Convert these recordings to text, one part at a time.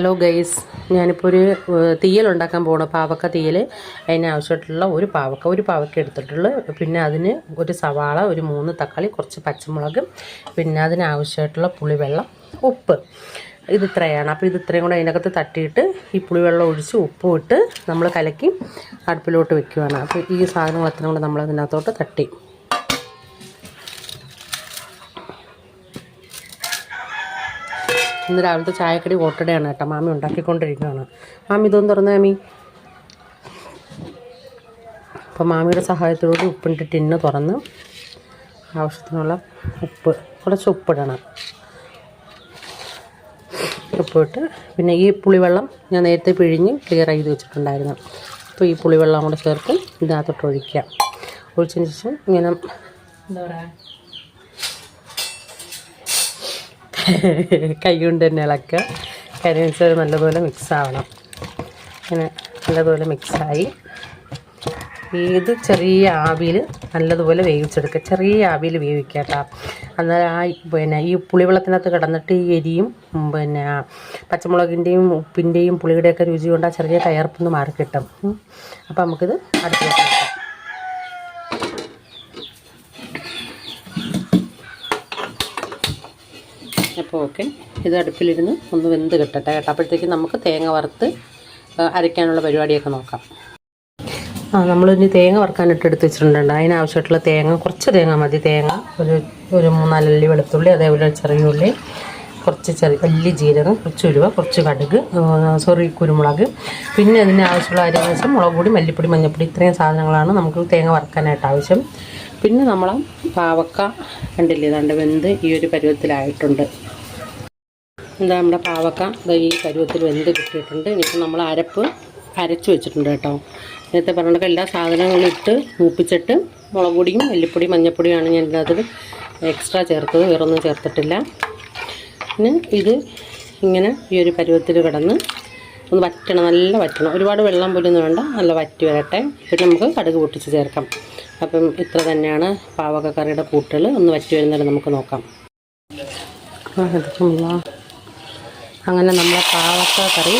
Hello guys ഞാനിപ്പോൾ ഒരു തീയൽ ഉണ്ടാക്കാൻ പോകണം പാവക്ക തീയൽ അതിനാവശ്യമായിട്ടുള്ള ഒരു പാവക്ക ഒരു പാവക്ക എടുത്തിട്ടുള്ളൂ. പിന്നെ അതിന് ഒരു സവാള ഒരു മൂന്ന് തക്കാളി കുറച്ച് പച്ചമുളക് പിന്നെ അതിനാവശ്യമായിട്ടുള്ള പുളിവെള്ളം ഉപ്പ്. ഇത് ഇത്രയാണ്. അപ്പോൾ ഇത് ഇത്രയും കൂടെ അതിനകത്ത് തട്ടിയിട്ട് ഈ പുളിവെള്ളം ഒഴിച്ച് ഉപ്പും ഇട്ട് നമ്മൾ കലക്കി അടുപ്പിലോട്ട് വെക്കുകയാണ് അപ്പോൾ ഈ സാധനങ്ങൾ അത്രയും കൂടെ നമ്മൾ അതിനകത്തോട്ട് തട്ടി. ഇന്ന് രാവിലത്തെ ചായക്കടി ഓട്ടടയാണ് കേട്ടോ. മാമി ഉണ്ടാക്കിക്കൊണ്ടിരിക്കുകയാണ്. മാമി ഇതൊന്നും തുറന്ന മാമി? അപ്പോൾ മാമിയുടെ സഹായത്തോടുകൂടി ഉപ്പിന്റെ ടിന്ന് തുറന്ന് ആവശ്യത്തിനുള്ള ഉപ്പ് കുറച്ച് ഉപ്പിടണം. ഉപ്പിട്ട് പിന്നെ ഈ പുളിവെള്ളം ഞാൻ നേരത്തെ പിഴിഞ്ഞ് ക്ലിയർ ചെയ്ത് വെച്ചിട്ടുണ്ടായിരുന്നു. അപ്പോൾ ഈ പുളിവെള്ളം കൂടെ ചേർത്ത് ഇതിനകത്തോട്ട് ഒഴിക്കുക ഒഴിച്ചതിന് ശേഷം ഇങ്ങനെ എന്താ പറയുക കൈ കൊണ്ട് തന്നെ ഇളക്കുക. കാര്യം വെച്ചാൽ നല്ലപോലെ മിക്സ് ആവണം. അങ്ങനെ നല്ലപോലെ മിക്സായി ഏത് ചെറിയ ആവിയിൽ നല്ലതുപോലെ വേവിച്ചെടുക്കുക. ചെറിയ ആവിയിൽ വേവിക്കുക കേട്ടോ. അന്നേരം ആ പിന്നെ ഈ പുളിവെള്ളത്തിനകത്ത് കിടന്നിട്ട് ഈ എരിയും പിന്നെ പച്ചമുളകിന്റെയും ഉപ്പിന്റെയും പുളിയുടെയൊക്കെ രുചി കൊണ്ട് ആ ചെറിയ കയർപ്പൊന്ന് മാറി കിട്ടും അപ്പോൾ നമുക്കിത് അടുത്ത് അപ്പോൾ ഓക്കെ ഇത് അടുപ്പിലിരുന്ന് ഒന്ന് വെന്ത് കിട്ടട്ടെ കേട്ടോ. അപ്പോഴത്തേക്ക് നമുക്ക് തേങ്ങ വറുത്ത് അരയ്ക്കാനുള്ള പരിപാടിയൊക്കെ നോക്കാം. ആ നമ്മളിനി തേങ്ങ വറുക്കാനിട്ട് എടുത്ത് വെച്ചിട്ടുണ്ട് അതിനാവശ്യമായിട്ടുള്ള തേങ്ങ കുറച്ച് തേങ്ങ മതി. തേങ്ങ ഒരു ഒരു മൂന്നാലല്ലി വെളുത്തുള്ളി അതേപോലെ ചെറിയ ഉള്ളി കുറച്ച് ചെറിയ വലിയ ജീരകം കുറച്ച് ഉരുവ കുറച്ച് കടുക് സോറി കുരുമുളക്. പിന്നെ അതിന് ആവശ്യമുള്ള അരി വെച്ചാൽ മുളക് പൊടി മല്ലിപ്പൊടി മഞ്ഞൾപ്പൊടി ഇത്രയും സാധനങ്ങളാണ് നമുക്ക് തേങ്ങ വറുക്കാനായിട്ട് ആവശ്യം. പിന്നെ നമ്മൾ പാവക്ക കണ്ടില്ലേ? ഇതാണ്ട് വെന്ത് ഈ ഒരു പരുവത്തിലായിട്ടുണ്ട്. എന്താ നമ്മുടെ പാവക്ക. ഈ പരുവത്തിൽ വെന്ത് കിട്ടിയിട്ടുണ്ട്. ഇനിയിപ്പോൾ നമ്മൾ അരപ്പ് അരച്ച് വെച്ചിട്ടുണ്ട് കേട്ടോ. നേരത്തെ പറഞ്ഞ എല്ലാ സാധനങ്ങളും ഇട്ട് മൂപ്പിച്ചിട്ട് മുളക് പൊടിയും മല്ലിപ്പൊടി മഞ്ഞൾപ്പൊടിയാണ് ഞാൻ ഇതിനകത്ത് എക്സ്ട്രാ ചേർത്തത്. വേറൊന്നും ചേർത്തിട്ടില്ല. പിന്നെ ഇത് ഇങ്ങനെ ഈ ഒരു പരുവത്തിൽ കിടന്ന് ഒന്ന് വറ്റണം നല്ല വറ്റണം. ഒരുപാട് വെള്ളം പോലൊന്നും വേണ്ട നല്ല വറ്റി വരട്ടെ. പിന്നെ നമുക്ക് കടുക് പൊട്ടിച്ച് ചേർക്കാം. അപ്പം ഇത്ര തന്നെയാണ് പാവക്ക കറിയുടെ കൂട്ടുകൾ ഒന്ന് വറ്റി വരുന്നവരെ നമുക്ക് നോക്കാം. അങ്ങനെ നമ്മളെ പാവക്ക കറി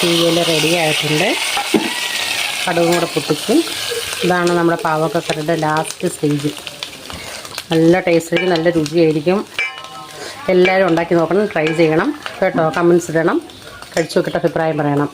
തീയിൽ റെഡി ആയിട്ടുണ്ട്. കടുകും കൂടെ പൊട്ടിച്ച്. ഇതാണ് നമ്മുടെ പാവക്ക കറിയുടെ ലാസ്റ്റ് സ്റ്റേജ് നല്ല ടേസ്റ്റ് നല്ല രുചിയായിരിക്കും. എല്ലാവരും ഉണ്ടാക്കി നോക്കണം ട്രൈ ചെയ്യണം. കേട്ടോ കമൻസ് ഇടണം. കഴിച്ചു നോക്കിയിട്ട് അഭിപ്രായം പറയണം.